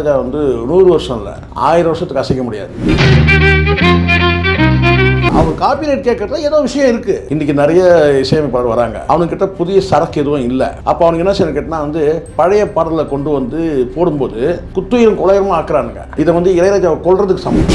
பாஜக வந்து நூறு வருஷம் இல்லை ஆயிரம் வருஷத்துக்கு அசைக்க முடியாது. அவர் காப்பிரைட் கேட்கறதுல ஏதோ விஷயம் இருக்கு. இன்னைக்கு நிறைய இசையமைப்பாளர் வராங்க. அவனுக்கிட்ட புதிய சரக்கு எதுவும் இல்லை. அப்போ அவனுக்கு என்ன செய்யணும் கேட்டால் வந்து பழைய பாடலை கொண்டு வந்து போடும்போது குத்துயிரும் குலையரமாக ஆக்குறானுங்க. இதை வந்து இளையராஜாவை கொள்றதுக்கு சமம்.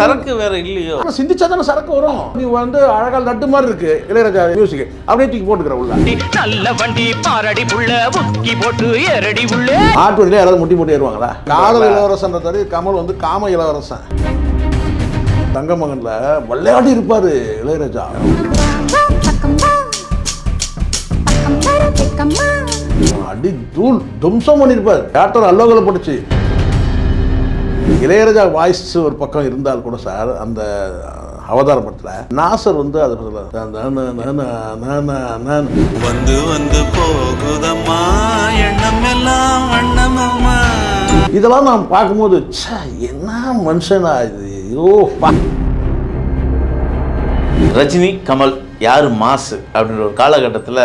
சரக்கு வேற இல்லையோ? சிந்திச்சா தானே சரக்கு வரும். நீ வந்து அழகா நட்டு மாதிரி இருக்கு இளையராஜா மியூசிக் அப்படியே தூக்கி போட்டுக்கிற உள்ள. நல்ல வண்டி பாரடி புள்ள முக்கி போட்டு ஏறடி உள்ள. ஆட்டுவரியில யாராவது முட்டி போட்டு ஏறுவாங்களா? காதல் இளவரசன் கமல் வந்து காம இளவரசன். தங்கமகன்ல விளையாடி இருப்பாரு இளையராஜா. அடி தூள் தும்சம் பண்ணிருப்பார். டாக்டர் அல்லோகல போட்டுச்சு. இளையராஜா வாய்ஸ் ஒரு பக்கம் இருந்தால் கூட சார் அந்த அவதார படத்தில் நாசர் வந்து அது வந்து வந்து போகுதம்மா எண்ணம் எல்லாம் இதெல்லாம் நான் பார்க்கும்போது என்ன மனுஷனா இது? ஐயோ ரஜினி கமல் யார் மாசு? அப்படின்ற ஒரு காலகட்டத்தில்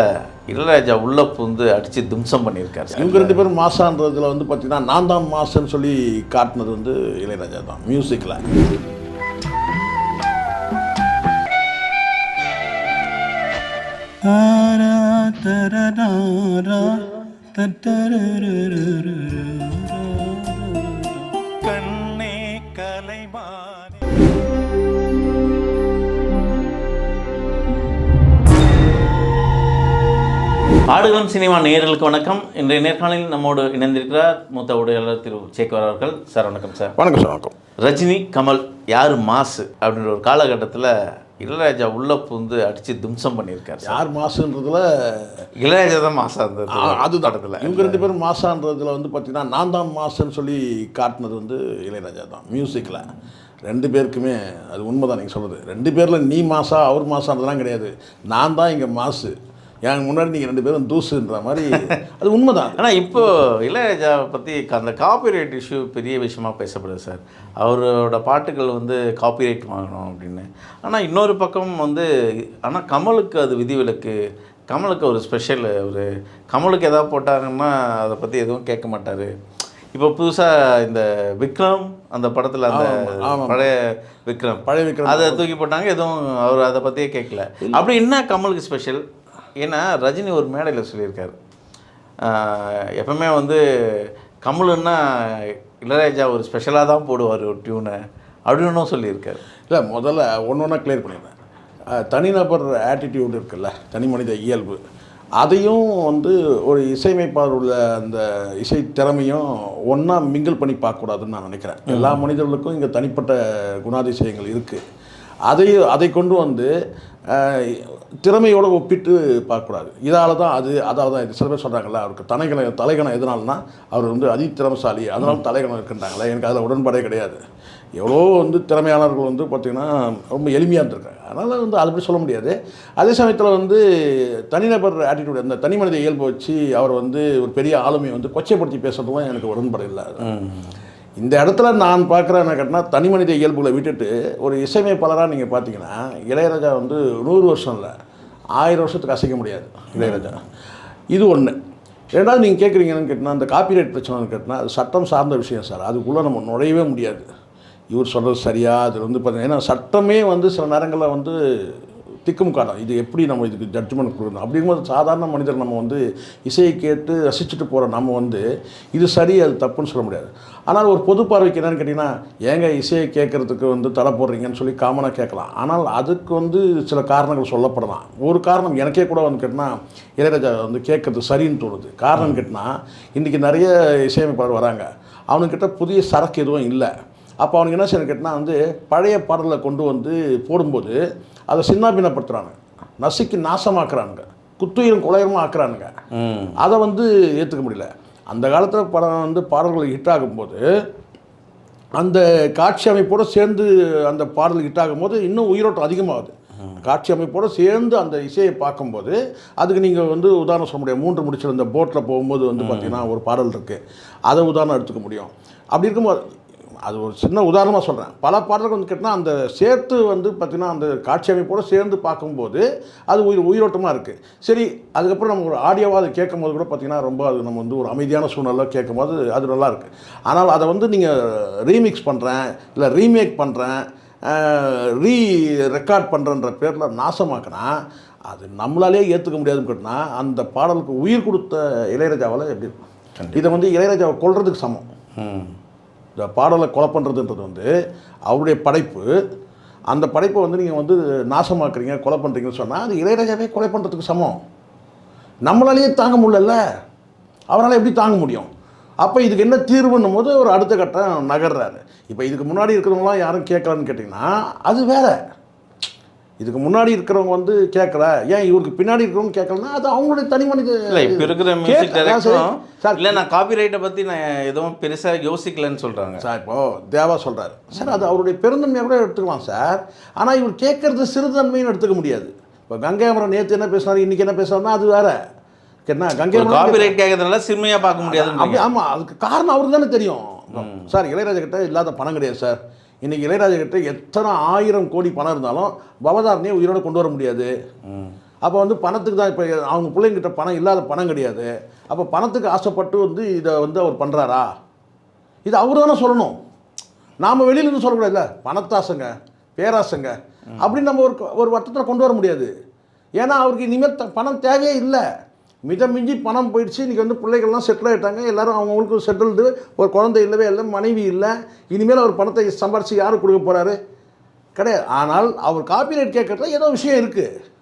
இளையராஜா உள்ளே புந்து அடித்து தும்சம் பண்ணியிருக்காரு இவங்க ரெண்டு பேரும் மாசான்றதுல வந்து பார்த்தீங்கன்னா நான் தான் மாசன்னு சொல்லி காட்டினது வந்து இளையராஜா தான் மியூசிக்கில் தரா தர தர ஆடுகளம் சினிமா நேயர்களுக்கு வணக்கம். இன்றைய நேர்காணலில் நம்மோடு இணைந்திருக்கிறார் மூத்த உடையாளர் திரு சேகர் அவர்கள். சார் வணக்கம் சார். வணக்கம் சார் வணக்கம். ரஜினி கமல் யார் மாசு அப்படின்ற ஒரு காலகட்டத்தில் இளையராஜா உள்ள புந்து அடித்து தும்சம் பண்ணியிருக்காரு யார் மாசுன்றதுல? இளையராஜா தான் மாசா இருந்தது அது படத்தில். இவங்க ரெண்டு பேரும் மாசான்றதுல வந்து பார்த்தீங்கன்னா நான் தான் மாசுன்னு சொல்லி காட்டினது வந்து இளையராஜா தான் மியூசிக்கில் ரெண்டு பேருக்குமே அது உண்மைதான் நீங்கள் சொல்கிறது ரெண்டு பேரில் நீ மாசா அவர் மாசான்றதுலாம் கிடையாது. நான் தான் இங்கே மாசு. எனக்கு முன்னாடி நீங்கள் ரெண்டு பேரும் தூசுன்ற மாதிரி அது உண்மைதான். ஆனால் இப்போ இளையராஜா பற்றி அந்த காப்பிரைட் இஷ்யூ பெரிய விஷயமா பேசப்படுது சார் அவரோட பாட்டுகள் வந்து காப்பிரைட் வாங்கணும் அப்படின்னு. ஆனால் இன்னொரு பக்கம் வந்து ஆனால் கமலுக்கு அது விதிவிலக்கு கமலுக்கு ஒரு ஸ்பெஷல் ஒரு கமலுக்கு எதாவது போட்டாங்கன்னா அதை பற்றி எதுவும் கேட்க மாட்டார். இப்போ புதுசாக இந்த விக்ரம் அந்த படத்தில் அந்த. பழைய விக்ரம் பழைய விக்ரம் அதை தூக்கி போட்டாங்க எதுவும் அவர் அதை பற்றியே கேட்கல. அப்படி என்ன கமலுக்கு ஸ்பெஷல் ஏன்னா ரஜினி ஒரு மேடையில் சொல்லியிருக்காரு. எப்பவுமே வந்து கமலுன்னா இளையராஜா ஒரு ஸ்பெஷலாக தான் போடுவார் ஒரு டியூனை அப்படின்னும் சொல்லியிருக்காரு. இல்லை முதல்ல ஒன்று ஒன்றா கிளியர் பண்ணிடுறேன். தனிநபர் ஆட்டிடியூட் இருக்குல்ல தனி மனித இயல்பு. அதையும் வந்து ஒரு இசையமைப்பாளர் உள்ள அந்த இசை திறமையும் ஒன்றா மிங்கிள் பண்ணி பார்க்கக்கூடாதுன்னு நான் நினைக்கிறேன். எல்லா மனிதர்களுக்கும் இங்கே தனிப்பட்ட குணாதிசயங்கள் இருக்குது அதை அதை கொண்டு வந்து திறமையோடு ஒப்பிட்டு பார்க்கக்கூடாது. இதால் தான் அது அதால் தான் இது. சில பேர் சொல்கிறாங்கல்ல அவருக்கு தலைகணம் தலைகணம் எதனால்னா அவர் வந்து அதி திறமசாலி அதனால் தலைகணம் இருக்குன்றாங்களே. எனக்கு அதில் உடன்பாடே கிடையாது. எவ்வளோ வந்து திறமையானவர்கள் வந்து பார்த்திங்கன்னா ரொம்ப எளிமையாக இருந்திருக்காங்க. அதனால் வந்து அதை அப்படி சொல்ல முடியாது. அதே சமயத்தில் வந்து தனிநபர் ஆட்டிடியூட் அந்த தனி மனித இயல்பை வச்சு அவர் வந்து ஒரு பெரிய ஆளுமையை வந்து கொச்சைப்படுத்தி பேசுறதுலாம் எனக்கு உடன்பாடு இல்லை. இந்த இடத்துல நான் பார்க்குற என்ன கேட்டினா தனி மனித இயல்புகளை விட்டுட்டு ஒரு இசையமைப்பாளராக நீங்கள் பார்த்தீங்கன்னா இளையராஜா வந்து நூறு வருஷம் இல்லை ஆயிரம் வருஷத்துக்கு அசைக்க முடியாது இளையராஜா. இது ஒன்று ரெண்டாவது நீங்கள் கேட்குறீங்கன்னு கேட்டினா அந்த காப்பிரைட் பிரச்சனைன்னு கேட்டினா அது சட்டம் சார்ந்த விஷயம் சார். அதுக்குள்ளே நம்ம நுழையவே முடியாது. இவர் சொல்கிறது சரியா? அது வந்து பார்த்தீங்கன்னா ஏன்னா சட்டமே வந்து சில நேரங்களில் வந்து திக்கும் காலம் இது எப்படி நம்ம இதுக்கு ஜட்ஜ்மெண்ட் கொடுக்கணும்? அப்படிங்கும்போது சாதாரண மனிதர் நம்ம வந்து இசையை கேட்டு ரசிச்சுட்டு போகிற நம்ம வந்து இது சரி அது தப்புன்னு சொல்ல முடியாது. ஆனால் ஒரு பொது பார்வைக்கு என்னன்னு கேட்டிங்கன்னா ஏங்க இசையை கேட்குறதுக்கு வந்து தடை போடுறீங்கன்னு சொல்லி காமனாக கேட்கலாம். ஆனால் அதுக்கு வந்து சில காரணங்கள் சொல்லப்படலாம். ஒரு காரணம் எனக்கே கூட வந்து கேட்டினா இளையராஜா வந்து கேட்குறது சரின்னு தோணுது. காரணம் கேட்டினா இன்றைக்கி நிறைய இசையமைப்பாளர் வராங்க. அவனுக்கிட்ட புதிய சரக்கு எதுவும் இல்லை. அப்போ அவனுக்கு என்ன செய்யணும் கேட்டினா வந்து பழைய பாடலை கொண்டு வந்து போடும்போது அதை சின்னாபின்னப்படுத்துகிறானுங்க நசுக்கி நாசமாக்குறானுங்க. குத்துயிரும் குலையரமாக ஆக்குறானுங்க. அதை வந்து ஏற்றுக்க முடியல. அந்த காலத்தில் படம் வந்து பாடல்கள் ஹிட் ஆகும்போது அந்த காட்சி அமைப்போடு சேர்ந்து அந்த பாடல் ஹிட் ஆகும்போது இன்னும் உயிரோட்டம் அதிகமாகுது. காட்சி அமைப்போடு சேர்ந்து அந்த இசையை பார்க்கும்போது அதுக்கு நீங்கள் வந்து உதாரணம் சொல்ல முடியும் மூன்று முடிச்சிருந்த போட்டில் போகும்போது வந்து பார்த்தீங்கன்னா ஒரு பாடல் இருக்குது அதை உதாரணம் எடுத்துக்க முடியும். அப்படி இருக்கும்போது அது ஒரு சின்ன உதாரணமாக சொல்கிறேன் பல பாடல்கள் வந்து கேட்டால் அந்த சேர்த்து வந்து பார்த்திங்கன்னா அந்த காட்சி அமைப்போடு சேர்ந்து பார்க்கும்போது அது உயிர் உயிரோட்டமாக இருக்குது சரி அதுக்கப்புறம் நம்ம ஒரு ஆடியோவாக அதை கேட்கும் போது கூட பார்த்திங்கன்னா ரொம்ப அது நம்ம வந்து ஒரு அமைதியான சூழ்நிலை கேட்கும்போது அது நல்லா இருக்குது ஆனால் அதை வந்து நீங்கள் ரீமிக்ஸ் பண்ணுறேன் இல்லை ரீமேக் பண்ணுறேன் ரீ ரெக்கார்ட் பண்ணுறன்ற பேரில் நாசமாக்கினா அது நம்மளாலே ஏற்றுக்க முடியாதுன்னு கேட்டினா அந்த பாடலுக்கு உயிர் கொடுத்த இளையராஜாவால் எப்படி இருக்கும்? இதை வந்து இளையராஜாவை கொல்றதுக்கு சமம். இந்த பாடலை கொலை பண்ணுறதுன்றது வந்து அவருடைய படைப்பு. அந்த படைப்பை வந்து நீங்கள் வந்து நாசமாக்குறீங்க கொலை பண்ணுறீங்கன்னு சொன்னால் அது இளையராஜாவே கொலை பண்ணுறதுக்கு சமம். நம்மளாலேயே தாங்க முடியல அவரால் எப்படி தாங்க முடியும்? அப்போ இதுக்கு என்ன தீர்வுன்னும் போது ஒரு அடுத்த கட்டம் நகர்றாரு. இப்போ இதுக்கு முன்னாடி இருக்கிறவங்களாம் யாரும் கேட்கலன்னு கேட்டிங்கன்னா அது வேறு. இதுக்கு முன்னாடி இருக்கிறவங்க வந்து கேட்கல. ஏன் இவருக்கு பின்னாடி இருக்கிறவங்க கேட்கலன்னா அது அவங்களுடைய தனி மனித இல்லை இப்போ இருக்கிற மியூசிக். டைரக்டரும் சார். இல்லை நான் காப்பிரைட்டை பற்றி நான் எதுவும் பெருசாக யோசிக்கலைன்னு சொல்கிறாங்க சார் இப்போ தேவா சொல்கிறாரு சார் அது அவருடைய பெருந்தன்மையை கூட எடுத்துக்கலாம் சார். ஆனால் இவர் கேட்கறது சிறுதன்மைன்னு எடுத்துக்க முடியாது. இப்போ கங்கைமரன் நேற்று என்ன பேசினாரு இன்னைக்கு என்ன பேசுறாருன்னா அது வேற. என்ன கங்கைமரன் காப்பிரைட் கேட்கறதுனால சிறுமையாக பார்க்க அப்படி ஆமாம் அதுக்கு காரணம் அவருக்கு தானே தெரியும் சார் இளையராஜா கிட்ட இல்லாத பணம் கிடையாது சார். இன்றைக்கி இளையராஜா கிட்ட எத்தனை ஆயிரம் கோடி பணம் இருந்தாலும் பவதாரணையை உயிரோடு கொண்டு வர முடியாது. அப்போ வந்து பணத்துக்கு தான் இப்போ அவங்க பிள்ளைங்கிட்ட பணம் இல்லாத பணம் கிடையாது. அப்போ பணத்துக்கு ஆசைப்பட்டு வந்து இதை வந்து அவர் பண்ணுறாரா இது அவர் தானே சொல்லணும். நாம் வெளியிலேருந்து சொல்லக்கூடாதுல்ல பணத்தாசைங்க பேராசைங்க. அப்படின்னு நம்ம ஒரு ஒரு வட்டத்தில் கொண்டு வர முடியாது. ஏன்னா அவருக்கு இனிமேல் த- பணம் தேவையே இல்லை. மிதம் மிஞ்சி பணம் போயிடுச்சு. இன்றைக்கி வந்து பிள்ளைகள்லாம் செட்டில் ஆகிட்டாங்க எல்லோரும் அவங்களுக்கு செட்டில்டு ஒரு குழந்தை இல்லவே இல்லை மனைவி இல்லை. இனிமேல் அவர் பணத்தை சம்பாரித்து யார் கொடுக்க போகிறாரு கிடையாது. ஆனால் அவர் காப்பிரைட் கேட்கறதுல ஏதோ விஷயம் இருக்குது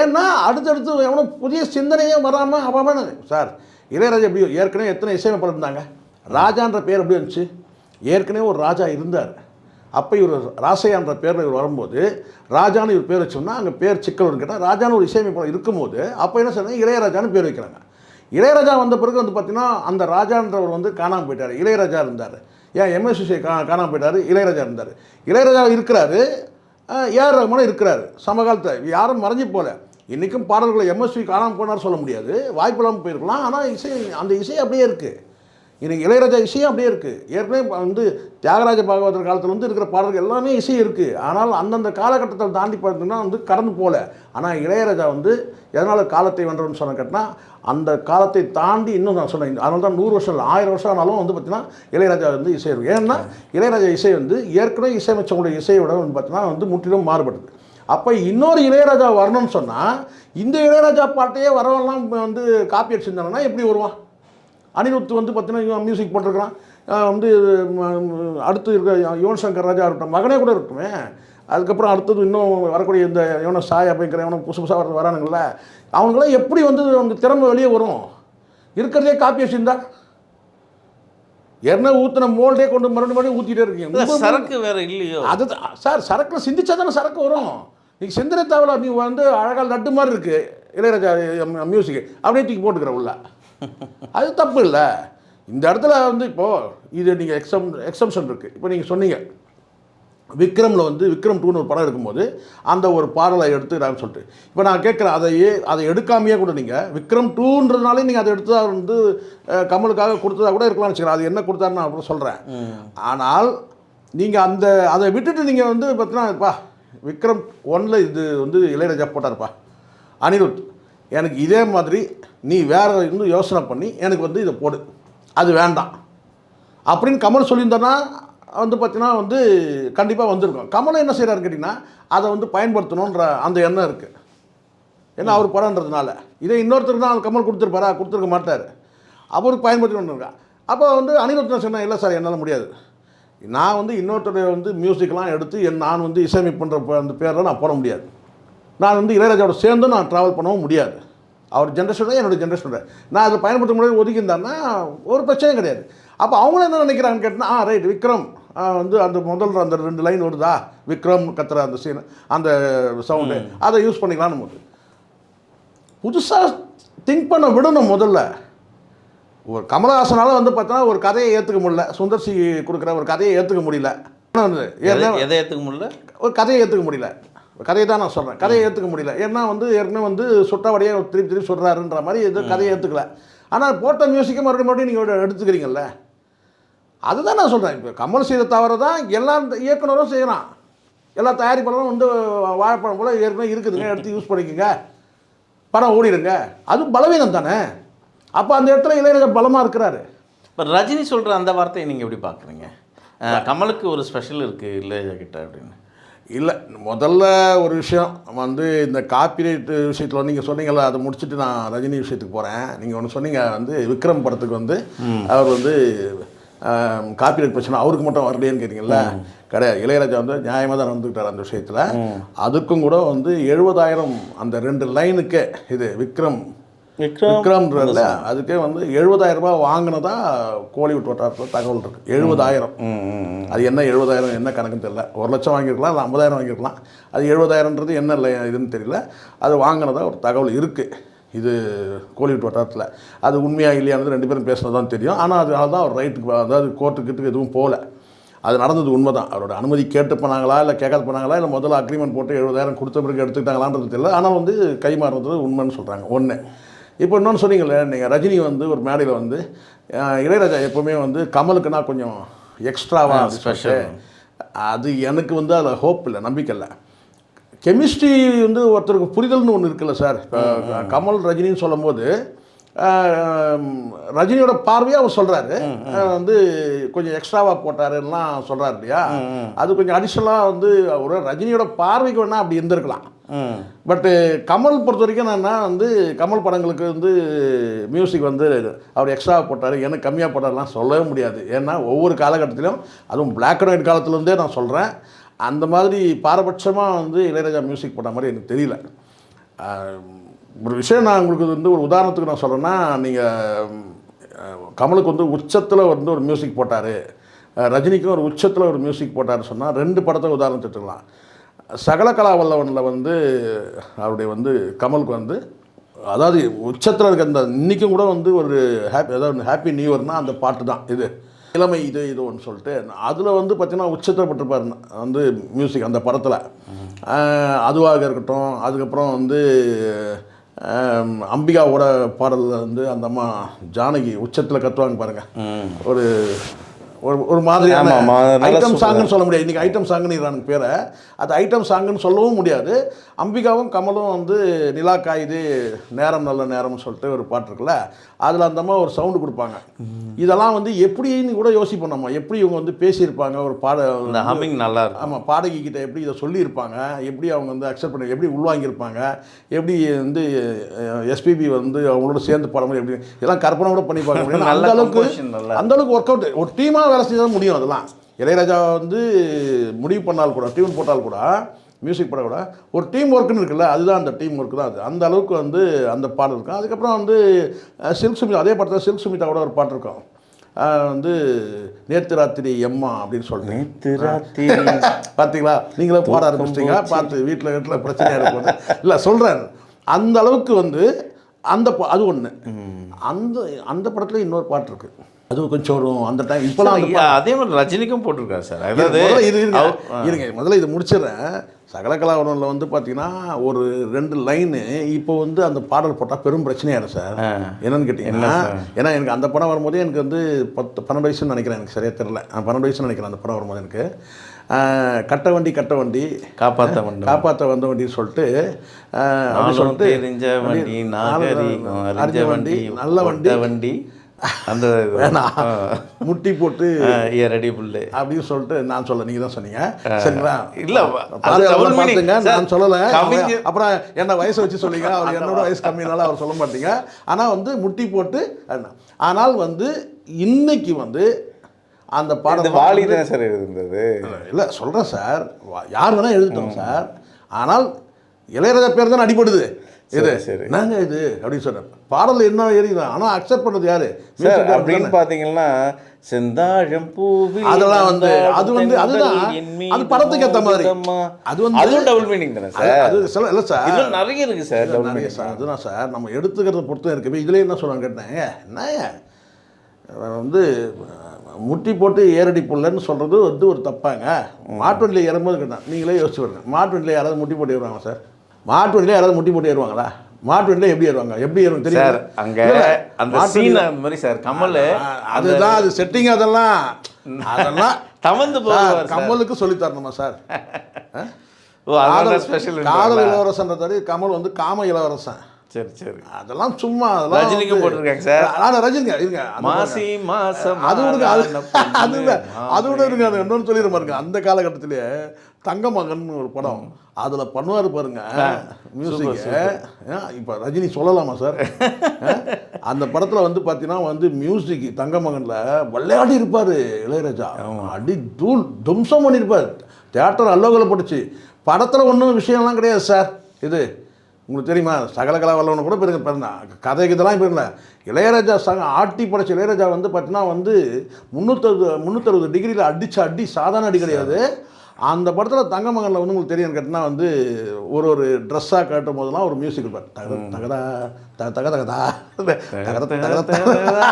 ஏன்னா அடுத்தடுத்து எவனும் புதிய சிந்தனையே வராமல் அவன் சார் இளையராஜா எப்படி ஏற்கனவே எத்தனை இசையமைப்பாளர் இருந்தாங்க? ராஜான்ற பேர் எப்படி இருந்துச்சு ஏற்கனவே ஒரு ராஜா இருந்தார். அப்போ இவர் ராசையான்ற பேரில் இவர் வரும்போது ராஜான்னு இவர் பேர் வச்சோம்னா அங்கே பேர் சிக்கல்னு கேட்டால் ராஜான்னு ஒரு இசையமைப்பாளர் இருக்கும்போது அப்போ என்ன சொன்னாங்க? இளையராஜான்னு பேர் வைக்கிறாங்க. இளையராஜா வந்த பிறகு வந்து பார்த்தீங்கன்னா அந்த ராஜான்றவர் வந்து காணாமல் போயிட்டார். இளையராஜா இருந்தார். ஏன் எம்எஸ்சி கா காணாமல் போயிட்டார்? இளையராஜா இருந்தார். இளையராஜா இருக்கிறாரு. ஏஆர் ரகுமானும் இருக்கிறார். சமகாலத்தில். யாரும் மறைஞ்சு போகல இன்றைக்கும் பாடல்களை எம்எஸ்வி காணாமல் போனார் சொல்ல முடியாது. வாய்ப்பு இல்லாமல் போயிருக்கலாம். ஆனால் இசை அந்த இசை அப்படியே இருக்குது இன்றைக்கி இளையராஜா இசையும் அப்படியே இருக்குது ஏற்கனவே வந்து தியாகராஜ பாகவதர் காலத்தில் வந்து இருக்கிற பாடல்கள் எல்லாமே இசை இருக்குது ஆனால் அந்தந்த காலகட்டத்தில் தாண்டி பார்த்தீங்கன்னா வந்து கடந்து போகல. ஆனால் இளையராஜா வந்து எதனால் காலத்தை வென்றவன் சொன்ன கேட்டால் அந்த காலத்தை தாண்டி இன்னும் நான் சொன்னேன். அதனால தான் நூறு வருஷம் இல்லை ஆயிரம் வருஷம் ஆனாலும் வந்து பார்த்தீங்கன்னா இளையராஜா வந்து இசை இருக்கும் ஏன்னா இளையராஜா இசை வந்து ஏற்கனவே இசையமைச்சவங்களுடைய இசையோட வந்து பார்த்தீங்கன்னா வந்து முற்றிலும் மாறுபடுது அப்போ இன்னொரு இளையராஜா வரணும்னு சொன்னால் இந்த இளையராஜா பாட்டையே வரவெல்லாம் வந்து காப்பி அடிச்சிருந்தாங்கன்னா எப்படி வருவான்? அனிருத் வந்து பார்த்தீங்கன்னா மியூசிக் போட்டிருக்கிறான். வந்து அடுத்து இருக்க யுவன் சங்கர் ராஜா இருக்கட்டும் மகனே கூட இருக்குமே அதுக்கப்புறம் அடுத்தது இன்னும் வரக்கூடிய இந்த இவனை சாய் அப்படிங்கிற இவனை புதுசு புதுசாக வர வரானுங்கள அவனுங்களாம் எப்படி வந்து அவங்க திறமை வெளியே வரும்? இருக்கிறதே காப்பி வச்சுருந்தா என்ன ஊற்றின மோல்டே கொண்டு மறுபடியும் மறுபடியும் ஊற்றிட்டே இருக்கீங்க? சரக்கு வேற இல்லையோ? அது சார் சரக்குல சிந்திச்சா தானே சரக்கு வரும். நீங்க சிந்தனை தேவையில்ல நீ வந்து அழகாக லட்டு மாதிரி இருக்கு இளையராஜா மியூசிக் அப்படியே தூக்கி போட்டுக்கிற உள்ள. அது தப்பு இல்லை இந்த இடத்துல வந்து இப்போது இது நீங்கள் எக்ஸம் எக்ஸம்ஷன் இருக்குது இப்போ நீங்கள் சொன்னீங்க. விக்ரமில் வந்து விக்ரம் டூன்னு ஒரு படம் எடுக்கும்போது அந்த ஒரு பாடலை எடுத்துக்கிறான்னு சொல்லிட்டு. இப்போ நான் கேட்குறேன் அதையே அதை எடுக்காமையே கூட நீங்கள் விக்ரம் டூன்றதுனாலே நீங்கள் அதை எடுத்து அவர் வந்து கமலுக்காக கொடுத்ததா கூட இருக்கலாம்னு வச்சுக்கிறேன் அது என்ன கொடுத்தாருன்னு நான் அப்புறம் சொல்கிறேன் ஆனால் நீங்கள் அந்த அதை விட்டுட்டு நீங்கள் வந்து பார்த்தீங்கன்னா விக்ரம் ஒன்ல இது வந்து இளையராஜா போட்டார்ப்பா. அனிருத். எனக்கு இதே மாதிரி நீ வேற இன்னும் யோசனை பண்ணி எனக்கு வந்து இதை போடு. அது வேண்டாம். அப்படின்னு கமல் சொல்லியிருந்தோன்னா வந்து பார்த்தீங்கன்னா வந்து கண்டிப்பாக வந்திருக்கும். கமலை என்ன செய்கிறாரு கேட்டிங்கன்னா அதை வந்து பயன்படுத்தணுன்ற அந்த எண்ணம் இருக்குது ஏன்னா அவர் படம்ன்றதுனால. இதே இன்னொருத்தர் தான் கமல் கொடுத்துருப்பாரா? கொடுத்துருக்க மாட்டார். அவருக்கு பயன்படுத்தணும்னு இருக்கா? அப்போ வந்து அனிருத்தன் சொன்னேன் இல்லை சார் என்னால் முடியாது. நான் வந்து இன்னொருத்தருடைய வந்து மியூசிக்லாம் எடுத்து என் நான் வந்து இசையமைப்புன்ற ப- அந்த பேரில் நான் போட முடியாது. நான் வந்து இளையராஜாவோட சேர்ந்து நான் ட்ராவல் பண்ணவும் முடியாது. அவர் ஜென்ரேஷனோட என்னோட ஜென்ரேஷனோட நான் அதை பயன்படுத்த முடியாது ஒதுக்கியிருந்தாருன்னா ஒரு பிரச்சனையும் கிடையாது. அப்போ அவங்களும் என்ன நினைக்கிறாங்கன்னு கேட்டால் ஆ ரைட் விக்ரம். வந்து அந்த முதல்ல அந்த ரெண்டு லைன் வருதா? விக்ரம் கத்துற அந்த சீன் அந்த சவுண்டு அதை யூஸ் பண்ணிக்கலாம்னு போது. புதுசாக திங்க் பண்ண விடணும் முதல்ல. ஒரு கமலஹாசனால வந்து பார்த்தோன்னா ஒரு கதையை ஏற்றுக்க முடியல. சுந்தர் சி கொடுக்குற ஒரு கதையை ஏற்றுக்க முடியல. ஏற்றுக்க முடியல? ஒரு கதையை ஏற்றுக்க முடியல. கதையை தான் நான் சொல்கிறேன் கதையை ஏற்றுக்க முடியல. ஏன்னா வந்து ஏற்கனவே வந்து சுட்டவடையே திருப்பி திருப்பி சொல்கிறாருன்ற மாதிரி எதுவும் கதையை ஏற்றுக்கல ஆனால் போட்ட மியூசிக்கை மறுபடியும் மறுபடியும் நீங்கள் எடுத்துக்கிறீங்கல்ல? அதுதான் நான் சொல்கிறேன் இப்போ கமல் செய்த தவறு தான் எல்லா இயக்குனரும் செய்கிறான் எல்லா தயாரிப்பாளரும் வந்து வாழைப்பழம் போல் ஏற்கனவே இருக்குதுங்க. எடுத்து யூஸ் பண்ணிக்கோங்க. படம் ஓடிடுங்க. அது பலவீனம் தானே? அப்போ அந்த இடத்துல இளையராஜா பலமாக இருக்கிறாரு. இப்போ ரஜினி சொல்கிற அந்த வார்த்தையை நீங்கள் எப்படி பார்க்குறீங்க கமலுக்கு ஒரு ஸ்பெஷல் இருக்குது இளையராஜா கிட்ட அப்படின்னு. இல்லை முதல்ல ஒரு விஷயம். வந்து இந்த காப்பிரைட் விஷயத்தில் நீங்கள் சொன்னீங்கல்ல அதை முடிச்சுட்டு நான் ரஜினி விஷயத்துக்கு போகிறேன் நீங்கள் ஒன்று சொன்னீங்க வந்து விக்ரம் படத்துக்கு வந்து அவர் வந்து காப்பிரைட் பிரச்சனை அவருக்கு மட்டும் வரலையேன்னு கேட்டிங்கல்ல. கிடையாது. இளையராஜா வந்து நியாயமாக தான் நடந்துக்கிட்டார் அந்த விஷயத்தில். அதுக்கும் கூட வந்து எழுபதாயிரம் அந்த ரெண்டு லைனுக்கே இது விக்ரம் விக்ரம்ன்றதுல அதுக்கே வந்து எழுபதாயிரம் ரூபாய் வாங்கினதா கோலிவுட் வட்டாரத்தில் தகவல் இருக்குது எழுபதாயிரம். அது என்ன எழுபதாயிரம் என்ன கணக்குன்னு தெரியல. ஒரு லட்சம் வாங்கியிருக்கலாம் இல்லை ஐம்பதாயிரம் வாங்கியிருக்கலாம். அது எழுபதாயிரன்றது என்ன இல்லை இதுன்னு தெரியல. அது வாங்கினதா ஒரு தகவல் இருக்குது இது கோலிவுட் வட்டாரத்தில். அது உண்மையாக இல்லையானது ரெண்டு பேரும் பேசுனது தான் தெரியும். ஆனால் அது அதுதான் அவர் ரைட்டுக்கு அதாவது கோர்ட்டுக்கிட்டு எதுவும் போகல அது நடந்தது உண்மை தான் அவரோட அனுமதி கேட்டு போனாங்களா இல்லை கேட்காத போனாங்களா இல்லை முதல்ல அக்ரிமெண்ட் போட்டு எழுபதாயிரம் கொடுத்த பிறகு எடுத்துக்கிட்டாங்களான்றது தெரியல. ஆனால் வந்து கை மாறுறது உண்மைன்னு சொல்கிறாங்க ஒன்று இப்போ இன்னொன்று சொன்னீங்களே நீங்கள் ரஜினி வந்து ஒரு மேடையில் வந்து இளையராஜா எப்போவுமே வந்து கமலுக்குன்னா கொஞ்சம் எக்ஸ்ட்ராவா ஸ்பெஷல் அது எனக்கு வந்து அதில் ஹோப் இல்லை நம்பிக்கை இல்லை. கெமிஸ்ட்ரி வந்து ஒருத்தருக்கு புரிதல்னு ஒன்று இருக்குல்ல சார் இப்போ கமல் ரஜினின்னு சொல்லும்போது ரஜினியோட பார்வையாக அவர் சொல்கிறாரு வந்து கொஞ்சம் எக்ஸ்ட்ராவாக போட்டாருலாம் சொல்கிறாரு இல்லையா? அது கொஞ்சம் அடிஷ்னலாக வந்து ஒரு ரஜினியோட பார்வைக்கு வேணால் அப்படி இருந்திருக்கலாம். பட்டு கமல் பொறுத்த வரைக்கும் என்னன்னா வந்து கமல் படங்களுக்கு வந்து மியூசிக் வந்து அவர் எக்ஸ்ட்ரா போட்டார். எனக்கு கம்மியாக போட்டார்லாம் சொல்லவே முடியாது. ஏன்னா ஒவ்வொரு காலகட்டத்திலும் அதுவும் பிளாக் அண்ட் ஒயிட் காலத்துலேருந்தே நான் சொல்கிறேன் அந்த மாதிரி பாரபட்சமாக வந்து இளையராஜா மியூசிக் போட்ட மாதிரி எனக்கு தெரியல. ஒரு விஷயம் நான் உங்களுக்கு வந்து ஒரு உதாரணத்துக்கு நான் சொல்கிறேன்னா நீங்கள் கமலுக்கு வந்து உச்சத்தில் வந்து ஒரு மியூசிக் போட்டார். ரஜினிக்கும் ஒரு உச்சத்தில் ஒரு மியூசிக் போட்டார் சொன்னால் ரெண்டு படத்தை உதாரணம் எடுத்துக்கலாம். சகல கலாவல்லவனில் வந்து அவருடைய வந்து கமலுக்கு வந்து அதாவது உச்சத்தில் இருக்க அந்த இன்றைக்கும் கூட வந்து ஒரு ஹாப்பி அதாவது ஹாப்பி நியூ இயர்னா அந்த பாட்டு தான் இது இளமை இது இது ஒன்று சொல்லிட்டு அதில் வந்து பார்த்தீங்கன்னா உச்சத்தில் பட்டிருப்பார் வந்து மியூசிக் அந்த படத்தில். அதுவாக இருக்கட்டும் அதுக்கப்புறம் வந்து அம்பிகாவோட பாடலில் வந்து அந்த அம்மா ஜானகி உச்சத்தில் கத்துவாங்க பாருங்கள் ஒரு ஒரு ஒரு மாதிரியான ஐட்டம் சாங்னு சொல்ல முடியாது. இன்றைக்கி ஐட்டம் சாங்னு எனக்கு பேரை. அது ஐட்டம் சாங்குன்னு சொல்லவும் முடியாது. அம்பிகாவும் கமலும் வந்து நிலா காயுது நேரம் நல்ல நேரம்னு சொல்லிட்டு ஒரு பாட்டு இருக்குல்ல அதில் அந்த அம்மா ஒரு சவுண்டு கொடுப்பாங்க. இதெல்லாம் வந்து எப்படின்னு கூட யோசிப்போம் நம்ம. எப்படி இவங்க வந்து பேசியிருப்பாங்க ஒரு பாட ஹம்மிங் நல்லா இருக்கும். ஆமாம் பாடகி கிட்ட எப்படி இதை சொல்லியிருப்பாங்க எப்படி அவங்க வந்து அக்செப்ட் பண்ணி எப்படி உள்வாங்கியிருப்பாங்க எப்படி வந்து எஸ்பிபி வந்து அவங்களோட சேர்ந்து பாடும்போது எப்படி இதெல்லாம் கற்பனை கூட பண்ணி பார்க்க முடியும் அந்த அளவுக்கு அந்த அளவுக்கு ஒர்க் அவுட் ஒரு டீமாக வேலை செஞ்சால் முடியும் அதெல்லாம். இளையராஜா வந்து முடிவு பண்ணால் கூட டியூன் போட்டால் கூட மியூசிக் போட கூட ஒரு டீம் ஒர்க்குன்னு இருக்குல்ல அதுதான் அந்த டீம் ஒர்க் தான் அது. அந்த அளவுக்கு வந்து அந்த பாடல் இருக்கும். அதுக்கப்புறம் வந்து சில்க் சுமிதா அதே படத்தில் சில்க் சுமிதா கூட ஒரு பாட்டு இருக்கும். வந்து நேத்து ராத்திரி எம்மா அப்படின்னு சொல்லிட்டு. பார்த்தீங்களா நீங்களே பாட ஆரம்பிச்சிட்டீங்க பார்த்து வீட்டில் வீட்டில் பிரச்சனையாக இருக்கும் இல்லை சொல்கிறேன் அந்த அளவுக்கு வந்து அந்த அது ஒன்று அந்த அந்த படத்தில் இன்னொரு பாட்டு இருக்கு. அது கொஞ்சம் ஒரு அந்த டைம் இப்போலாம் அதே மாதிரி ரஜினிக்கும் போட்டிருக்காரு சார். அதாவது இரு, இருங்க. முதல்ல இது முடிச்சிடுறேன். சகலகலாவரனில் வந்து பார்த்தீங்கன்னா ஒரு ரெண்டு லைனு இப்போ வந்து அந்த பாடல் போட்டால் பெரும் பிரச்சனையாயிரும் சார். என்னன்னு கேட்டிங்கன்னா ஏன்னா எனக்கு அந்த படம் வரும்போதே எனக்கு வந்து பத்து பன்னெண்டு வயசுன்னு நினைக்கிறேன் எனக்கு சரியாக தெரியல. நான் பன்னெண்டு வயசுன்னு நினைக்கிறேன் அந்த படம் வரும்போது எனக்கு. கட்ட வண்டி கட்ட வண்டி. காப்பாத்த வண்டி. காப்பாற்ற வந்த வண்டின்னு சொல்லிட்டு அப்படி சொல்லிட்டு அறிஞ்ச வண்டி நல்ல வண்டி. வண்டி. அந்த. வேணாம். முட்டி போட்டு ஆ, ஏரடி புல்லு. அப்படின்னு சொல்லிட்டு நான் சொல்ல நீங்க தான் சொன்னீங்க. சரிங்களா? இல்ல. பார்த்துங்க, நான் சொல்லல. அப்புறம் என்ன வயசை வச்சு சொல்லிங்க. அவர் என்னோட வயசு கம்மினால அவர் சொல்ல மாட்டீங்க. ஆனா வந்து முட்டி போட்டு. ஆனால் வந்து இன்னைக்கு வந்து அந்த பாடம் வாலி தான் சார் இருந்தது இல்லை சொல்கிறேன் சார். யார் வேணால் எழுதிட்டோம் சார். ஆனால் இளையராஜா பேர் தான் அடிபடுது. இது. என்னங்க இது? அப்படின்னு சொன்னேன் பாடல் என்ன ஏறிதான் ஆனால் அக்செப்ட் பண்ணது யாரு? அப்படின்னு தானே. பாத்தீங்கன்னா செந்தாழம் பூவில் அதெல்லாம் வந்து அது வந்து அதுதான் அது படத்துக்கு ஏற்ற மாதிரி. அது வந்து அதுவும் டபுள் மீனிங் தானே சார் அது சில இல்லை சார் இதுல நிறைய இருக்கு சார் நிறைய சார் அதுதான் சார் நம்ம எடுத்துக்கிறத பொறுத்து இருக்கு. இப்போ இதுலேயே என்ன சொல்லுவாங்க கேட்டேன். அவன் வந்து முட்டி போட்டு ஏரடி புல்லன்னு சொல்கிறது வந்து ஒரு தப்பாங்க. மாட்டு வண்டியில் ஏறும்போது கேட்டேன். நீங்களே யோசிச்சு பாருங்க. மாட்டு வண்டியில் யாராவது முட்டி போட்டு ஏறுவாங்க சார் மாட்டு வண்டியில் யாராவது முட்டி போட்டு ஏறுவாங்களா? மாட்டு வண்டியில் எப்படி ஏறுவாங்க? எப்படி ஏறுவாங்க தெரியும்? அங்க அந்த சீன் அந்த மாதிரி சார் கமல் அதுதான் அது செட்டிங் அதெல்லாம் அதெல்லாம் தமந்து சார், போவார் கமலுக்கு சொல்லி தரணுமா சார்? ஓ ஸ்பெஷல் காதல் இளவரசன்றதாடி கமல் வந்து காம இளவரசன். சரி சரி. அதெல்லாம் சும்மா அதெல்லாம் ரஜினிக்கும் வந்து- போட்டிருக்காங்க சார். ஆனா ரஜினிங்க இருங்க. மாசி மாசம் அது விடுங்க அது அது இல்ல. அது விட இருங்க அது இன்னொன்று சொல்லிடுற பாருங்க. அந்த காலகட்டத்திலே தங்க மகன் ஒரு படம் அதுல பண்ணுவாரு பாருங்க. மியூசிக் இப்போ ரஜினி சொல்லலாமா சார்? அந்த படத்துல வந்து பார்த்தீங்கன்னா வந்து மியூசிக் தங்க மகன்ல விளையாடி இருப்பாரு இளையராஜா. அடி தூள் தும்சம் பண்ணியிருப்பார் தேட்டர் அல்லோகல போட்டுச்சு. படத்துல ஒன்றும் விஷயம்லாம் கிடையாது சார். இது உங்களுக்கு தெரியுமா? சகலகலா வல்லவனு கூட பெருங்க பிறந்தா கதைக்கு இதெல்லாம் பெருங்கல இளையராஜா சங்க ஆட்டி படைச்ச இளையராஜா வந்து பார்த்தீங்கன்னா வந்து முந்நூற்றறுபது முந்நூற்றறுபது டிகிரியில் அடிச்ச அடி சாதாரண அடி கிடையாது. அந்த படத்தில் தங்க மகனில் வந்து உங்களுக்கு தெரியும் கேட்டினா வந்து ஒரு ஒரு ட்ரெஸ்ஸாக காட்டும் போதெல்லாம் ஒரு மியூசிக் இருப்பார் தக தகதா தக தக தகதா தகத. தகத தகத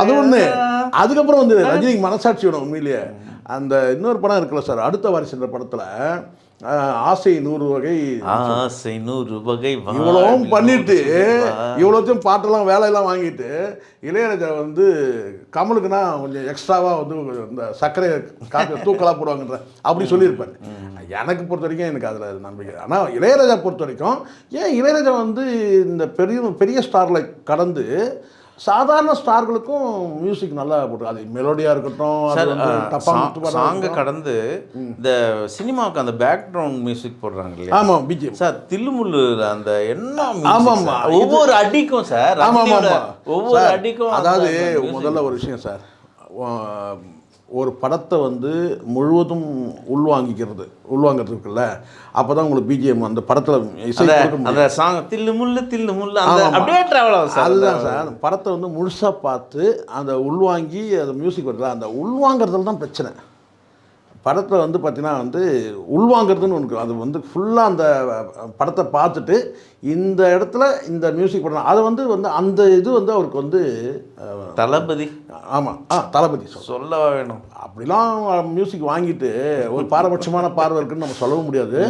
அது ஒன்று அதுக்கப்புறம் வந்து ரஜினிக்கு மனசாட்சி வேணும் உண்மையிலேயே. அந்த இன்னொரு படம் இருக்குல்ல சார் அடுத்த வாரிசுன்ற படத்தில் ஆசை நூறு வகை. ஆசை நூறு வகை இவ்வளவும் பண்ணிட்டு. இவ்வளோத்தையும் பாட்டெல்லாம் வேலையெல்லாம் வாங்கிட்டு இளையராஜா வந்து கமலுக்குன்னா கொஞ்சம் எக்ஸ்ட்ராவாக வந்து இந்த சர்க்கரை காப்பி தூக்கலாக போடுவாங்கன்ற அப்படி சொல்லியிருப்பார். எனக்கு பொறுத்த வரைக்கும் எனக்கு அதில் நம்பிக்கை. ஆனால் இளையராஜா பொறுத்த வரைக்கும் ஏன் இளையராஜா வந்து இந்த பெரிய பெரிய ஸ்டாரில் கடந்து சாதாரண ஸ்டார்களுக்கும் மியூசிக் நல்லா போட்டு அது மெலோடியாக இருக்கட்டும் சாங்கை. கடந்து இந்த சினிமாவுக்கு அந்த பேக்ரவுண்ட் மியூசிக் போடுறாங்க இல்லையா ஆமாம் பிஜிஎம் சார் தில்லுமுல்லு அந்த என்ன. சார்? ஒவ்வொரு அடிக்கும் சார் ஆமாம் ஆமாம் ஒவ்வொரு அடிக்கும் அதாவது. முதல்ல ஒரு விஷயம் சார் ஒரு படத்தை வந்து முழுவதும் உள்வாங்கிக்கிறது உள்வாங்கிறது இருக்குல்ல அப்போ தான் உங்களுக்கு பிஜிஎம் அந்த படத்தில் இசை அந்த சாங் தில்லு முள்ளு தில்லு முள்ளு. அப்படியே டிராவல் ஆகும் சார். அதுதான் சார். அந்த படத்தை வந்து முழுசாக பார்த்து அந்த உள்வாங்கி அந்த மியூசிக் வருதுல அந்த உள்வாங்கிறதுல தான் பிரச்சனை. படத்தை வந்து பார்த்தீங்கன்னா வந்து உள்வாங்கிறதுன்னு ஒன்று அது வந்து ஃபுல்லாக அந்த படத்தை பார்த்துட்டு இந்த இடத்துல இந்த மியூசிக் போடணும் அதை வந்து வந்து அந்த இது வந்து அவருக்கு வந்து தளபதி. ஆமாம் ஆ தளபதி சொல். சொல்ல வேணும். அப்படிலாம் மியூசிக் வாங்கிட்டு ஒரு பாரபட்சமான பார்வை இருக்குன்னு நம்ம சொல்லவும் முடியாது.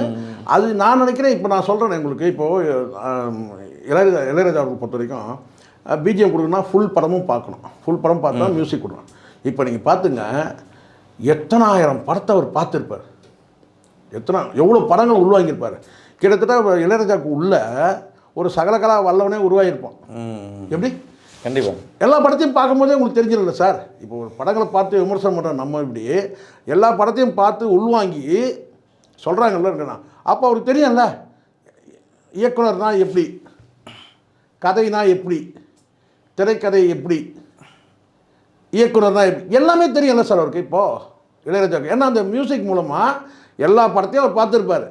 அது நான் நினைக்கிறேன் இப்போ நான் சொல்கிறேன் உங்களுக்கு. இப்போது இளையராஜா இளையராஜா அவர்கள் பொறுத்த வரைக்கும் பிஜிஎம் கொடுக்கணும்னா ஃபுல் படமும் பார்க்கணும். ஃபுல் படம் பார்த்தா மியூசிக் கொடுக்கணும். இப்போ நீங்கள் பார்த்துங்க எத்தனாயிரம் படத்தை அவர் பார்த்துருப்பார். எத்தனை எவ்வளோ படங்கள் உள்வாங்கியிருப்பார் கிட்டத்தட்ட இளையராஜாவுக்கு உள்ள ஒரு சகலகலா வல்லவனே உருவாகியிருப்பான். எப்படி? கண்டிப்பா. எல்லா படத்தையும் பார்க்கும்போதே உங்களுக்கு தெரிஞ்சிடல சார். இப்போ ஒரு படங்களை பார்த்து விமர்சனம் பண்ணுறோம் நம்ம இப்படி எல்லா படத்தையும் பார்த்து உள்வாங்கி சொல்கிறாங்கல்ல இருக்கணும் அப்போ அவருக்கு தெரியும்ல இயக்குனர்னா எப்படி? கதைனா எப்படி? திரைக்கதை எப்படி? இயக்குனர் தான் எல்லாமே தெரியும்ல சார் அவருக்கு இப்போது இளையராஜாவுக்கு. ஏன்னா அந்த மியூசிக் மூலமாக எல்லா படத்தையும் அவர் பார்த்துருப்பார்.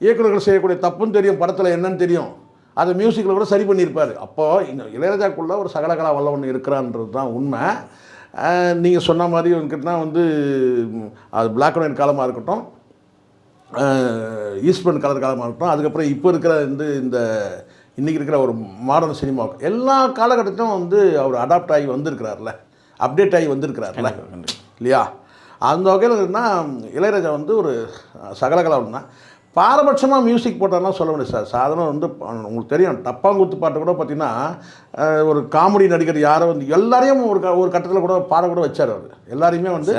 இயக்குனர்கள் செய்யக்கூடிய தப்புன்னு தெரியும் படத்தில் என்னன்னு தெரியும். அதை மியூசிக்கில் கூட சரி பண்ணியிருப்பார். அப்போது இந்த இளையராஜாக்குள்ளே ஒரு சகலகலா ஒன்று இருக்கிறான்றது தான் உண்மை. நீங்கள் சொன்ன மாதிரி வந்துக்கிட்டனா வந்து அது பிளாக் அண்ட் ஒயிட் காலமாக இருக்கட்டும் ஈஸ்பன் கலர் காலமாக இருக்கட்டும் அதுக்கப்புறம் இப்போ இருக்கிற வந்து இந்த இன்றைக்கி இருக்கிற ஒரு மாடர்ன் சினிமாவுக்கு எல்லா காலகட்டத்திலும் வந்து அவர் அடாப்ட் ஆகி வந்திருக்கிறார்ல. அப்டேட் ஆகி வந்திருக்கிறார்ல. இல்லையா? அந்த வகையில் இருக்குன்னா இளையராஜா வந்து ஒரு சகலகலாவுன்னா பாரபட்சமாக மியூசிக் போட்டார்னா சொல்ல முடியாது சார். சாதாரண வந்து உங்களுக்கு தெரியும் டப்பாங்குத்து பாட்டு கூட பார்த்தீங்கன்னா ஒரு காமெடி நடிகர் யாரோ வந்து எல்லாரையும் ஒரு ஒரு கட்டத்தில் கூட பாட கூட வச்சார் அவர். எல்லாரையுமே வந்து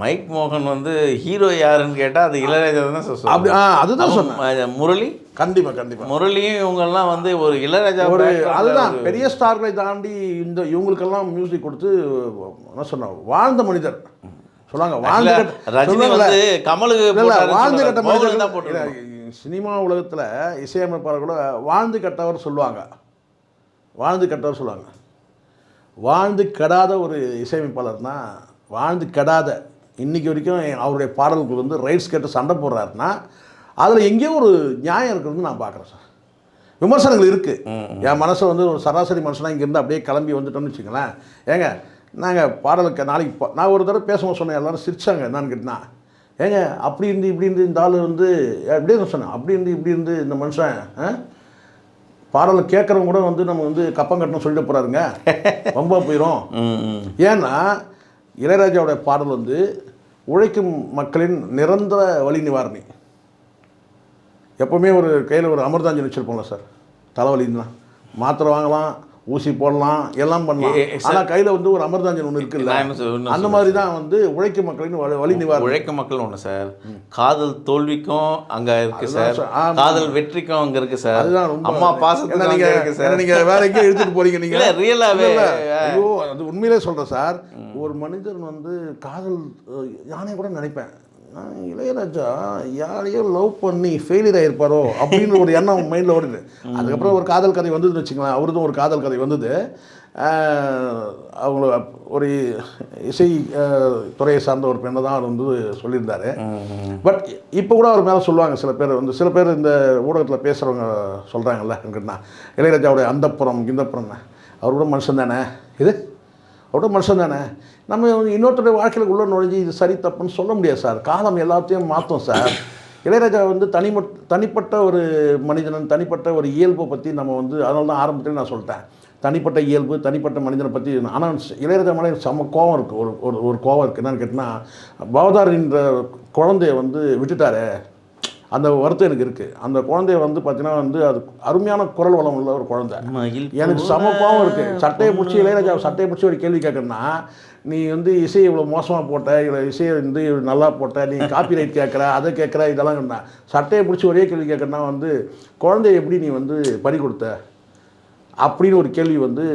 மைக் மோகன் வந்து ஹீரோ யாருன்னு கேட்டால் அது இளையராஜா தான் சார் அப்படி சொல்லுவாங்க. ஆ அதுதான் சொன்னேன். முரளி? கண்டிப்பாக கண்டிப்பாக முரளியும் இவங்கெல்லாம் வந்து ஒரு இளையராஜா ஒரு அதுதான் பெரிய ஸ்டார்களை தாண்டி இந்த இவங்களுக்கெல்லாம் மியூசிக் கொடுத்து என்ன சொன்னாங்க? வாழ்ந்த மனிதர். சொன்னாங்க வாழ்ந்து ரஜினி வந்து கமலுக்கு வாழ்ந்து. கட்ட மனிதர் தான். இல்ல, சினிமா உலகத்தில் இசையமைப்பாளர் கூட வாழ்ந்து கட்டவர் சொல்லுவாங்க. வாழ்ந்து கட்டவர் சொல்லுவாங்க. வாழ்ந்து கெடாத ஒரு இசையமைப்பாளர்னா வாழ்ந்து கெடாத இன்னைக்கு வரைக்கும் அவருடைய பாடல்கள் வந்து ரைட்ஸ் கேட்டு சண்டை போடுறாருன்னா அதில் எங்கேயோ ஒரு நியாயம் இருக்கிறது நான் பார்க்குறேன் சார். விமர்சனங்கள் இருக்குது என் மனசை வந்து ஒரு சராசரி மனுஷனாக இங்கேருந்து அப்படியே கிளம்பி வந்துட்டோம்னு வச்சுங்களேன் ஏங்க நாங்கள் பாடலுக்கு நாளைக்கு நான் ஒரு தடவை பேசும்போது சொன்னேன் எல்லாரும் சிரிச்சாங்க என்னன்னு கேட்டினா ஏங்க அப்படி இருந்து இப்படி இருந்து இந்த ஆள் வந்து அப்படியே சொன்னேன் அப்படி இருந்து இப்படி இருந்து இந்த மனுஷன்? பாடலை கேட்குறவங்க கூட வந்து நம்ம வந்து கப்பம் கட்டணும் சொல்லிட்டு போகிறாருங்க ரொம்ப போயிடும். ஏன்னா இளையராஜாவுடைய பாடல் வந்து உழைக்கும் மக்களின் நிரந்தர வலி நிவாரணி. எப்போவுமே ஒரு கையில் ஒரு அமிர்தாஞ்சலி வச்சுருப்போம்ல சார். தலைவலின்னா மாத்திரை வாங்கலாம் ஊசி போடலாம் எல்லாம் பண்ணலாம். ஆனால் கையில் வந்து ஒரு அமிர்தாஞ்சன் ஒன்று இருக்குல்ல? அந்த மாதிரி தான் வந்து உழைக்கும் மக்களின் வலி நிவாரணம். உழைக்க மக்கள் ஒன்று சார். காதல் தோல்விக்கும் அங்க இருக்கு சார். காதல் வெற்றிக்கும் அங்க இருக்கு சார். அதுதான் ரொம்ப அம்மா ஏன்னா பாசத்துக்கு நீங்க அங்க இருக்கு சார். நீங்க வேற எங்கேயும் எடுத்துட்டு போறீங்க நீங்க. இல்ல, real-ஆவே. இல்ல, இல்ல. ஐயோ அது உண்மையிலே சொல்றேன் சார். ஒரு மனிதன் வந்து காதல் நானே கூட நினைப்பேன். நான் இளையராஜா யாரையோ லவ் பண்ணி ஃபெயிலியர் ஆயிருப்பாரோ அப்படின்னு ஒரு எண்ணம் மைண்டில் ஓடுது. அதுக்கப்புறம் ஒரு காதல் கதை வந்ததுன்னு வச்சுங்களேன் அவருக்கும் ஒரு காதல் கதை வந்தது. அவங்கள ஒரு இசை துறையை சார்ந்த ஒரு பெண்ணை தான் அவர் வந்து சொல்லியிருந்தாரு. பட் இப்போ கூட அவர் மேலே சொல்லுவாங்க சில பேர். வந்து சில பேர் இந்த ஊடகத்தில் பேசுகிறவங்க சொல்கிறாங்கல்ல என்கிட்ட இளையராஜாவுடைய அந்தப்புறம் கிந்தப்புறம் அவர் கூட மனுஷன் தானே? இது? அவரோட மனுஷன் தானே? நம்ம இன்னொருத்தருடைய வாழ்க்கையில் உள்ள நுழைஞ்சு இது சரி தப்புன்னு சொல்ல முடியாது சார். காலம் எல்லாத்தையும் மாற்றும் சார். இளையராஜா வந்து தனிமட் தனிப்பட்ட ஒரு மனிதன் தனிப்பட்ட ஒரு இயல்பை பற்றி நம்ம வந்து அதனால தான் ஆரம்பத்தில் நான் சொல்லிட்டேன். தனிப்பட்ட இயல்பு தனிப்பட்ட மனிதனை பற்றி ஆனால் இளையராஜா மேலே செம செம்ம கோவம் இருக்குது ஒரு ஒரு ஒரு கோவம் இருக்குது என்னன்னு கேட்டிங்கன்னா பவதாரின்ற குழந்தைய வந்து விட்டுட்டாரே. அந்த வருத்தம் எனக்கு இருக்குது அந்த குழந்தைய வந்து பார்த்தீங்கன்னா வந்து அது அருமையான குரல் வளம் உள்ள ஒரு குழந்தை. எனக்கு செம கோவம் இருக்கு. சட்டையை பிடிச்சி இளையராஜா சட்டையை பிடிச்சி ஒரு கேள்வி கேட்கறேன்னா நீ வந்து இசையை இவ்வளோ மோசமாக போட்ட இல்லை இசையை வந்து நல்லா போட்ட நீ காப்பி ரைட் கேட்குற அதை கேட்குற இதெல்லாம் சொன்னா. சட்டையை பிடிச்சி ஒரே கேள்வி கேட்கறனா வந்து குழந்தைய எப்படி நீ வந்து பறி கொடுத்த? அப்படின்னு ஒரு கேள்வி வந்து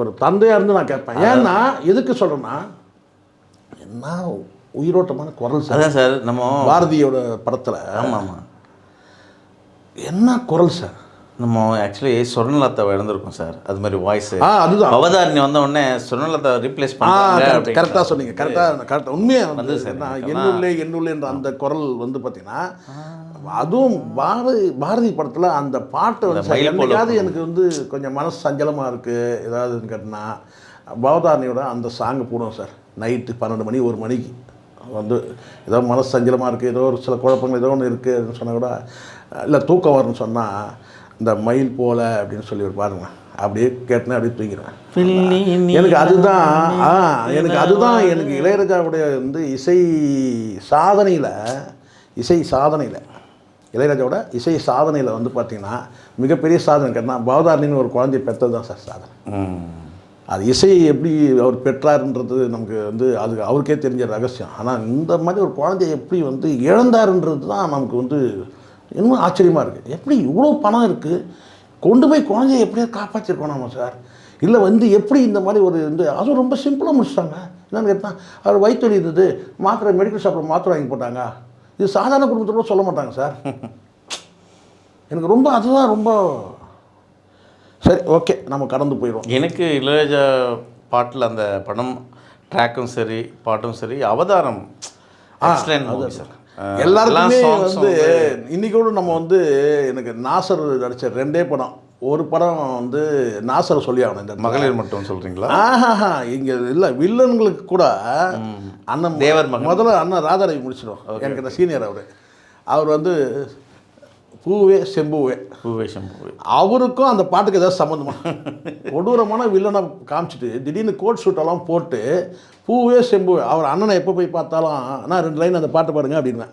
ஒரு தந்தையாக இருந்து நான் கேட்பேன். ஏன்னா எதுக்கு சொல்கிறேன்னா என்ன உயிரோட்டமான குரல் சார். அதான் சார் நம்ம பாரதியோட படத்தில் ஆமா ஆமா. என்ன குரல் சார்? நம்ம ஆக்சுவலி சொர்ணலதாவை இழந்திருக்கோம் சார். அது மாதிரி வாய்ஸ் ஆ அதுதான். அவதாரிணி வந்த உடனே சொர்ணலதா ரீப்ளேஸ் பண்ணாங்க கரெக்டாக சொன்னீங்க. கரெக்டாக கரெக்டாக உண்மையாக வந்து சார் நான் எனக்கு. எண்ணுள்ளே எண்ணுள்ளேன்ற அந்த குரல் வந்து பார்த்தீங்கன்னா அதுவும் பாரதி பாரதி படத்தில் அந்த பாட்டு வந்து என்னைக்காவது எனக்கு வந்து கொஞ்சம் மனசு சஞ்சலமாக இருக்குது ஏதாவதுன்னு கேட்டினா பவதாரணியோட அந்த சாங் போடுவோம் சார். நைட்டு பன்னெண்டு மணி ஒரு மணிக்கு. வந்து ஏதோ மனசு சஞ்சலமாக இருக்குது ஏதோ ஒரு சில குழப்பங்கள் ஏதோ ஒன்று இருக்குதுன்னு சொன்னால் கூட இல்லை தூக்கம் வரும்னு சொன்னால் இந்த மயில் போல அப்படின்னு சொல்லி ஒரு பாருங்க. அப்படியே கேட்டேன் அப்படியே தூங்கிடுவேன். எனக்கு அதுதான் ஆ எனக்கு அதுதான் எனக்கு இளையராஜாவுடைய வந்து இசை சாதனையில் இசை சாதனையில் இளையராஜாவோட இசை சாதனையில் வந்து பார்த்தீங்கன்னா மிகப்பெரிய சாதனை. கேட்டால் பவதாரணின்னு ஒரு குழந்தைய பெற்றது தான் சார் சாதனை. அது இசையை எப்படி அவர் பெற்றாருன்றது நமக்கு வந்து அது அவருக்கே தெரிஞ்ச ரகசியம். ஆனால் இந்த மாதிரி ஒரு குழந்தைய எப்படி வந்து இழந்தாருன்றது தான் நமக்கு வந்து இன்னும் ஆச்சரியமாக இருக்குது எப்படி இவ்வளோ பணம் இருக்குது கொண்டு போய் குழந்தைய எப்படியா காப்பாற்றிருக்கோம் சார்? இல்லை வந்து எப்படி இந்த மாதிரி ஒரு வந்து அதுவும் ரொம்ப சிம்பிளாக முடிச்சிட்டாங்க. என்னன்னு கேட்டால் அவர் வயிற்று இருந்தது மாத்திரை மெடிக்கல் ஷாப்பில் மாத்திரை வாங்கி போட்டாங்க. இது சாதாரண குடும்பத்தோட சொல்ல மாட்டாங்க சார். எனக்கு ரொம்ப அதுதான் ரொம்ப சரி ஓகே நம்ம கடந்து போயிடுவோம். எனக்கு இளையராஜா பாட்டில் அந்த படம் ட்ராக்கும் சரி பாட்டும் சரி அவதாரம் சார் எல்லாருக்குமே வந்து இன்னைக்கு கூட நம்ம வந்து எனக்கு நாசர் நடிச்ச ரெண்டே படம். ஒரு படம் வந்து நாசர் சொல்லி ஆகணும் இந்த. மகளிர் மட்டும் சொல்றீங்களா? ஆஹாஹா இங்க இல்ல வில்லன்களுக்கு கூட அண்ணன் தேவர் மகன். முதல்ல அண்ணன் ராதாரவி முடிச்சிடும். எனக்கு இந்த சீனியர் அவர். அவர் வந்து பூவே செம்புவே. பூவே அவருக்கும் அந்த பாட்டுக்கு ஏதாவது சம்மந்தமா கொடூரமான வில்லனை காமிச்சிட்டு திடீர்னு கோட் ஷூட்டெல்லாம் போட்டு பூவே செம்புவே. அவர் அண்ணனை எப்போ போய் பார்த்தாலும் நான் ரெண்டு லைன் அந்த பாட்டு பாடுங்க அப்படின்வேன்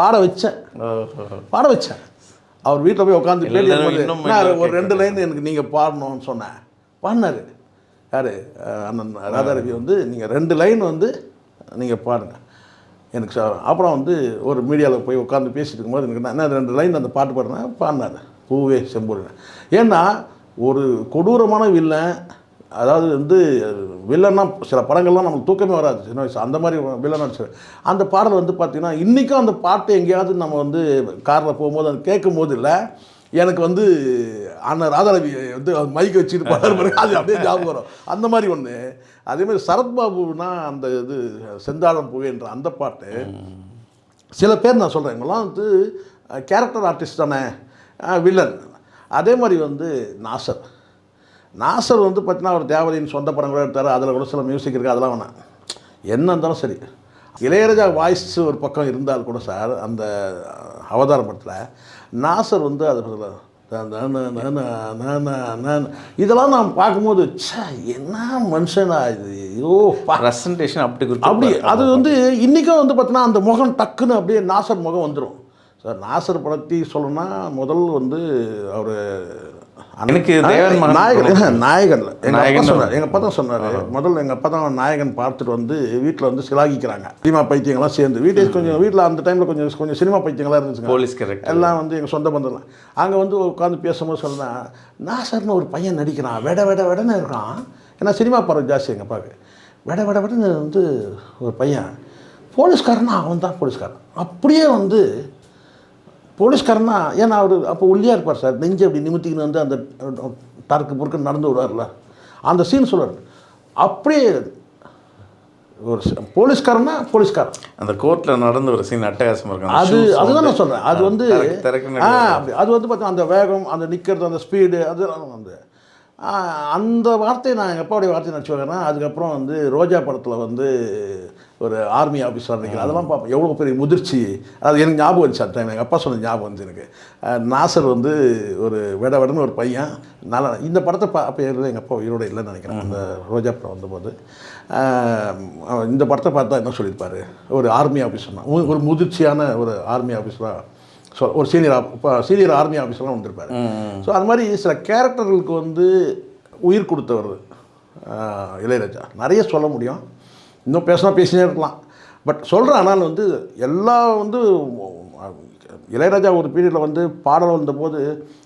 பாட வச்சேன். பாட வச்சேன். அவர் வீட்டில் போய் உட்காந்து ஒரு ரெண்டு லைன் எனக்கு நீங்கள் பாடணும்னு சொன்னேன். பாடினாரு. யார்? அண்ணன் ராதாரவி வந்து நீங்கள் ரெண்டு லைன் வந்து நீங்கள் பாடுங்க. எனக்கு அப்புறம் வந்து ஒரு மீடியாவில் போய் உட்காந்து பேசிட்டு இருக்கும்போது எனக்கு என்ன ரெண்டு லைன் அந்த பாட்டு பாடுறேன் பாடினார். பூவே செம்பூரின் ஏன்னா ஒரு கொடூரமான வில்லன் அதாவது வந்து வில்லன்னா சில படங்கள்லாம் நமக்கு தூக்கமே வராது. சின்ன வயசு அந்த மாதிரி வில்லன் நடிச்சு அந்த பாடல் வந்து பார்த்திங்கன்னா இன்றைக்கும் அந்த பாட்டு எங்கேயாவது நம்ம வந்து காரில் போகும்போது அது கேட்கும் போது இல்லை. எனக்கு வந்து அண்ணன் ராதாரவி வந்து மைக் வச்சுட்டு பாடுற பாருங்க அது அப்படியே ஞாபகம் வரும். அந்த மாதிரி ஒன்று அதேமாதிரி சரத்பாபுனா அந்த இது செந்தாழம் பூவேன்ற அந்த பாட்டு. சில பேர் நான் சொல்கிறேன் இவங்கெல்லாம் வந்து கேரக்டர் ஆர்டிஸ்ட் தானே. வில்லன் அதே மாதிரி வந்து நாசர். நாசர் வந்து பார்த்தீங்கன்னா அவர் தேவதையின் சொந்த படம் கூட எடுத்தார். அதில் கூட சில மியூசிக் இருக்குது அதெல்லாம் வேணாம். என்ன இருந்தாலும் சரி. இளையராஜா வாய்ஸ் ஒரு பக்கம் இருந்தால் கூட சார் அந்த அவதார படத்தில் நாசர் வந்து அது இதெல்லாம் நான் பார்க்கும்போது ச்சே என்ன மனுஷனா இது? ஐயோ ப்ரெசன்டேஷன் அப்படி அப்படி அது வந்து இன்றைக்கும் வந்து பார்த்தீங்கன்னா அந்த முகம் டக்குன்னு அப்படியே நாசர் முகம் வந்துடும் சார் நாசர் படத்தி சொல்லணும்னா முதல் வந்து அவர் எனக்கு தேவன் நாயகன் நாயகன் எங்க அப்பா சொன்னார் எங்க அப்பா தான் சொன்னார். முதல்ல எங்க அப்பா தான் நாயகன் பார்த்துட்டு வந்து வீட்டில் வந்து சிலாகிக்கிறாங்க. சினிமா பைத்தியங்கள்லாம் சேர்ந்து. வீட்டை கொஞ்சம் வீட்டில் அந்த டைமில் கொஞ்சம் கொஞ்சம் சினிமா பைத்தியங்களாக இருந்துச்சுங்க. போலீஸ் கேரக்டர் எல்லாம் வந்து எங்கள் சொந்த பந்தம்லாம். அங்கே வந்து உட்காந்து பேசும்போது சொன்னேன் நாசர்னு ஒரு பையன் நடிக்கிறான். வெட வெட வெடன்னு இருக்கான். ஏன்னா சினிமா படம் ஜாஸ்தி எங்கள் அப்பாவுக்கு. வெட வெட வெடன்னு வந்து ஒரு பையன். போலீஸ்காரனா? அவன் தான் போலீஸ்காரன். அப்படியே வந்து போலீஸ்காரனா ஏன்னா அவர் அப்போ ஒல்லியாக இருப்பார் சார். நெஞ்சு அப்படி நிமித்திக்கின்னு வந்து அந்த டருக்கு பொறுக்கு நடந்து விடுவார்ல அந்த சீன் சொல்லுவார் அப்படியே ஒரு போலீஸ்காரனா போலீஸ்காரன். அந்த கோர்ட்ல நடந்த ஒரு சீன் அட்டகாசமா இருக்கும். அது அதுதான் நான் சொல்கிறேன் அது வந்து ஆ அப்படி. அது வந்து பார்த்தா அந்த வேகம் அந்த நிற்கிறது அந்த ஸ்பீடு அதெல்லாம் வந்து. அந்த வார்த்தையை நான் எங்கள் அப்பாவுடைய வார்த்தையை நினச்சி வைக்கிறேன் அதுக்கப்புறம் வந்து ரோஜா படத்தில் வந்து ஒரு ஆர்மி ஆஃபீஸர் நிற்கிறேன் அதெல்லாம் பார்ப்போம் எவ்வளோ பெரிய முதிர்ச்சி. அது எனக்கு ஞாபகம் வந்துச்சு அந்த டைம் எங்கள் அப்பா சொன்ன ஞாபகம் வந்துச்சு எனக்கு. நாசர் வந்து ஒரு விட விடன்னு ஒரு பையன். நல்லா இந்த படத்தை பா அப்போ எங்கள் அப்பா உயிரோட இல்லைன்னு நினைக்கிறேன். அந்த ரோஜா படம் வந்தபோது. இந்த படத்தை பார்த்தா என்ன சொல்லியிருப்பாரு? ஒரு ஆர்மி ஆஃபீஸர் ஒரு முதிர்ச்சியான ஒரு ஆர்மி ஆஃபீஸராக ஸோ ஒரு சீனியர் இப்போ சீனியர் ஆர்மி ஆஃபீஸர்லாம் வந்திருப்பாரு. ஸோ அது மாதிரி சில கேரக்டர்களுக்கு வந்து உயிர் கொடுத்தவர் இளையராஜா. நிறைய சொல்ல முடியும். இன்னும் பேசினா பேசினே இருக்கலாம். பட் சொல்கிறேன் ஆனால் வந்து எல்லா வந்து இளையராஜா ஒரு பீரியடில் வந்து பாடல் வந்தபோது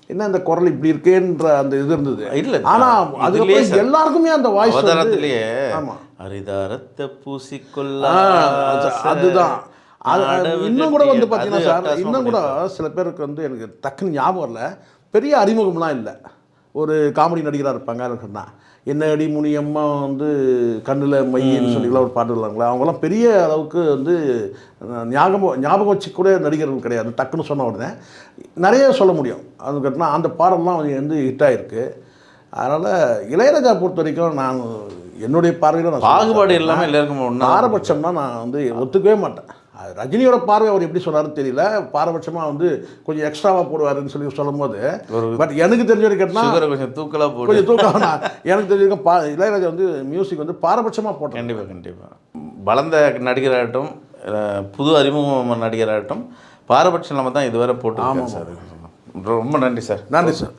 என்ன இந்த குரல் இப்படி இருக்கேன்ற அந்த இது இருந்தது. இல்ல, ஆனால் சார். எல்லாருக்குமே அந்த வாய்ஸ் அவதாரத்திலேயே ஆமாம் அரிதாரத்தை பூசிக்கொள்ள அது- அதுதான். அது- அது இன்னும் கூட வந்து அது பார்த்தீங்கன்னா சார் இன்னும் கூட சில பேருக்கு வந்து எனக்கு டக்குன்னு ஞாபகம் இல்லை பெரிய அறிமுகம்லாம் இல்லை. ஒரு காமெடி நடிகராக இருப்பாங்க சொன்னா என்ன அடி முனி அம்மா வந்து கண்ணில் மையின்னு சொல்லிலாம் ஒரு பாட்டு இல்லைங்களா அவங்களாம் பெரிய அளவுக்கு வந்து ஞாபகம் ஞாபகம் வச்சு கூட நடிகர்கள் கிடையாது. டக்குன்னு சொன்ன உடனே நிறைய சொல்ல முடியும். அது கேட்டினா அந்த பாடல்லாம் வந்து ஹிட் ஆகிருக்கு அதனால் இளையராஜா பொறுத்த வரைக்கும் நான் என்னுடைய பார்வையில் பாகுபாடு சார். இல்லாம எல்லாருக்கும் ஒண்ணா பாரபட்சம்னா நான் வந்து ஒத்துக்கவே மாட்டேன். ரஜினியோட பார்வை அவர் எப்படி சொன்னாருன்னு தெரியல. பாரபட்சமாக வந்து கொஞ்சம் எக்ஸ்ட்ராவாக போடுவாருன்னு சொல்லி சொல்லும்போது. பட் எனக்கு தெரிஞ்ச வரைக்கும் கொஞ்சம் தூக்கலா போட்டு கொஞ்சம் வேணாம். எனக்கு தெரிஞ்ச பா இளையராஜா வந்து மியூசிக் வந்து பாரபட்சமாக போட்டேன் கண்டிப்பா கண்டிப்பா. வளர்ந்த நடிகராகட்டும் புது அறிமுகம் நடிகராகட்டும் பாரபட்சம் இல்லாம தான் இதுவரை போட்டு சார். ரொம்ப நன்றி சார். நன்றி சார்.